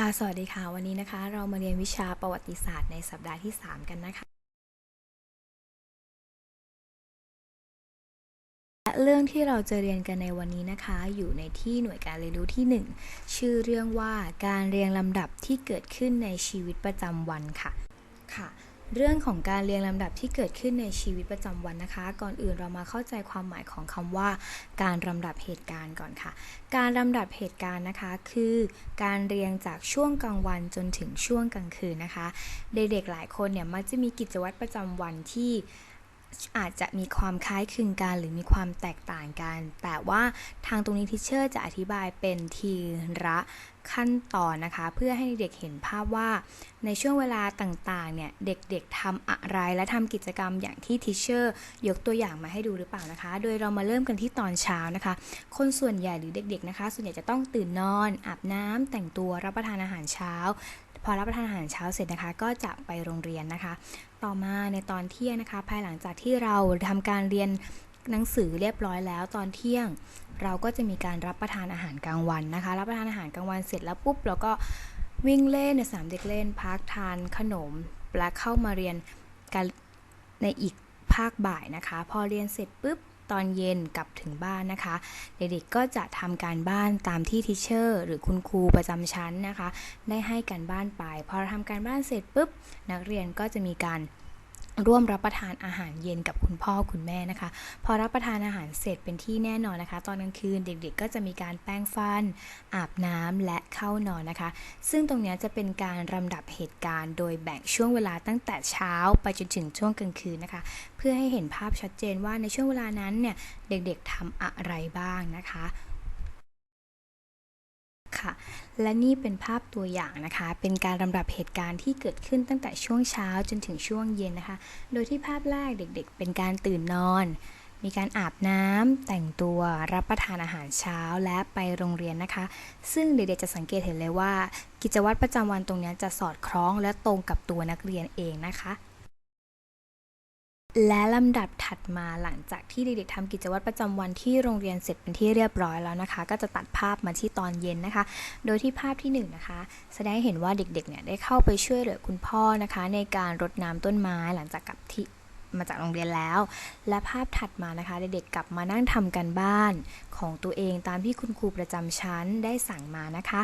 ค่ะ สวัสดีค่ะ วันนี้นะคะ เรามาเรียนวิชาประวัติศาสตร์ในสัปดาห์ที่ 3 กันนะคะ และเรื่องที่เราจะเรียนกันในวันนี้นะคะ อยู่ในที่หน่วยการเรียนรู้ที่ 1 ชื่อเรื่องว่าการเรียงลำดับที่เกิดขึ้นในชีวิตประจำวันค่ะ ค่ะ เรื่องของการเรียงลำดับที่เกิดขึ้นในชีวิตประจำวันนะคะ ก่อนอื่นเรามาเข้าใจความหมายของคำว่า การลำดับเหตุการณ์ก่อนค่ะ การลำดับเหตุการณ์นะคะ คือการเรียงจากช่วงกลางวันจนถึงช่วงกลางคืนนะคะ เด็กๆหลายคนเนี่ยมักจะมีกิจวัตรประจำวันที่ อาจจะมีความคล้ายคลึงกันหรือมีความแตกต่างกัน แต่ว่าทางตรงนี้ทิเชอร์จะอธิบายเป็นทีละขั้นตอนนะคะ เพื่อให้เด็กเห็นภาพว่า ในช่วงเวลาต่างๆ เนี่ย เด็กๆทำอะไรและทำกิจกรรมอย่างที่ทิเชอร์ยกตัวอย่างมาให้ดูหรือเปล่านะคะ โดยเรามาเริ่มกันที่ตอนเช้านะคะ คนส่วนใหญ่หรือเด็กๆนะคะ ส่วนใหญ่จะต้องตื่นนอน อาบน้ำแต่งตัวรับประทานอาหารเช้า พอรับประทานอาหารเช้าเสร็จนะคะ ก็จะไปโรงเรียนนะคะ ต่อมาในตอนเที่ยงนะคะ ภายหลังจากที่เราทำการเรียนหนังสือเรียบร้อยแล้วตอนเที่ยง เราก็จะมีการรับประทานอาหารกลางวันนะคะ รับประทานอาหารกลางวันเสร็จแล้วปุ๊บเราก็วิ่งเล่นในสามเด็กเล่นพักทานขนมและเข้ามาเรียนการในอีกภาคบ่ายนะคะ พอเรียนเสร็จปุ๊บ ตอนเย็นกลับถึงบ้านนะคะ เด็กๆก็จะทำการบ้านตามที่ทิเชอร์หรือคุณครูประจำชั้นนะคะ ได้ให้การบ้านไป พอเราทำการบ้านเสร็จปุ๊บ นักเรียนก็จะมีการ ร่วมรับประทานอาหารเย็นกับคุณพ่อคุณแม่นะคะ พอรับประทานอาหารเสร็จเป็นที่แน่นอนนะคะ ตอนกลางคืนเด็กๆ ก็จะมีการแปรงฟัน อาบน้ำและเข้านอนนะคะ ซึ่งตรงนี้จะเป็นการลำดับเหตุการณ์ โดยแบ่งช่วงเวลาตั้งแต่เช้าไปจนถึงช่วงกลางคืนนะคะ เพื่อให้เห็นภาพชัดเจนว่าในช่วงเวลานั้นเนี่ยเด็กๆทำอะไรบ้างนะคะ ค่ะ และนี่เป็นภาพตัวอย่างนะคะ เป็นการลำดับเหตุการณ์ที่เกิดขึ้นตั้งแต่ช่วงเช้าจนถึงช่วงเย็นนะคะ โดยที่ภาพแรกเด็กๆ เป็นการตื่นนอน มีการอาบน้ำแต่งตัวรับประทานอาหารเช้าและไปโรงเรียนนะคะ ซึ่งเด็กๆจะสังเกตเห็นเลยว่า กิจวัตรประจำวันตรงนี้จะสอดคล้องและตรงกับตัวนักเรียนเองนะคะ และลำดับถัดมาหลังจากที่เด็กๆทำกิจวัตรประจำวันที่โรงเรียนเสร็จเป็นที่เรียบร้อยแล้วนะคะ ก็จะตัดภาพมาที่ตอนเย็นนะคะ โดยที่ภาพที่1นงนะคะ แสดงให้เห็นว่าเด็กๆเนี่ยได้เข้าไปช่วยเหลือคุณพ่อนะคะ ในการรดน้ำต้นไม้หลังจากกลับที่ มาจากโรงเรียนแล้ว และภาพถัดมานะคะ เด็กๆกลับมานั่งทำกันบ้านของตัวเองตามที่คุณครูประจำชั้นได้สั่งมานะคะ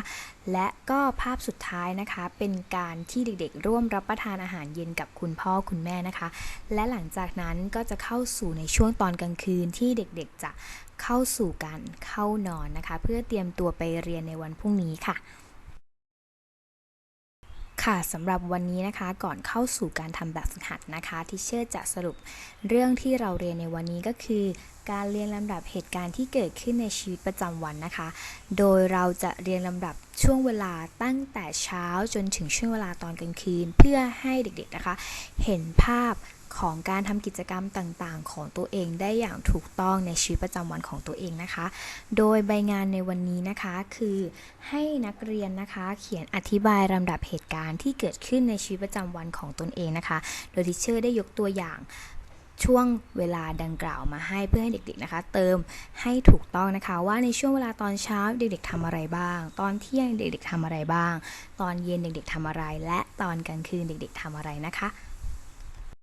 และก็ภาพสุดท้ายนะคะ เป็นการที่เด็กๆ ร่วมรับประทานอาหารเย็นกับคุณพ่อคุณแม่นะคะ และหลังจากนั้นก็จะเข้าสู่ในช่วงตอนกลางคืนที่เด็กๆ จะเข้าสู่การเข้านอนนะคะ เพื่อเตรียมตัวไปเรียนในวันพรุ่งนี้ค่ะ ค่ะสำหรับวันนี้นะคะก่อนเข้าสู่การทำแบบฝึกหัดนะคะทิเชอร์จะสรุปเรื่องที่เราเรียนในวันนี้ก็คือ การเรียงลำดับเหตุการณ์ที่เกิดขึ้นในชีวิตประจำวันนะคะ โดยเราจะเรียงลำดับช่วงเวลาตั้งแต่เช้าจนถึงช่วงเวลาตอนกลางคืน เพื่อให้เด็กๆนะคะ เห็นภาพ ของการทำกิจกรรมต่างๆ ของตัวเองได้อย่างถูกต้องในชีวิตประจำวันของตัวเองนะคะ โดยใบงานในวันนี้นะคะคือให้นักเรียนนะคะเขียนอธิบายลำดับเหตุการณ์ที่เกิดขึ้นในชีวิตประจำวันของตนเองนะคะ โดยทิเชอร์ได้ยกตัวอย่างช่วงเวลาดังกล่าวมาให้เพื่อให้เด็กๆนะคะ เติมให้ถูกต้องนะคะ ว่าในช่วงเวลาตอนเช้าเด็กๆทำอะไรบ้าง ตอนเที่ยงเด็กๆทำอะไรบ้าง ตอนเย็นเด็กๆทำอะไร และตอนกลางคืนเด็กๆทำอะไรนะคะ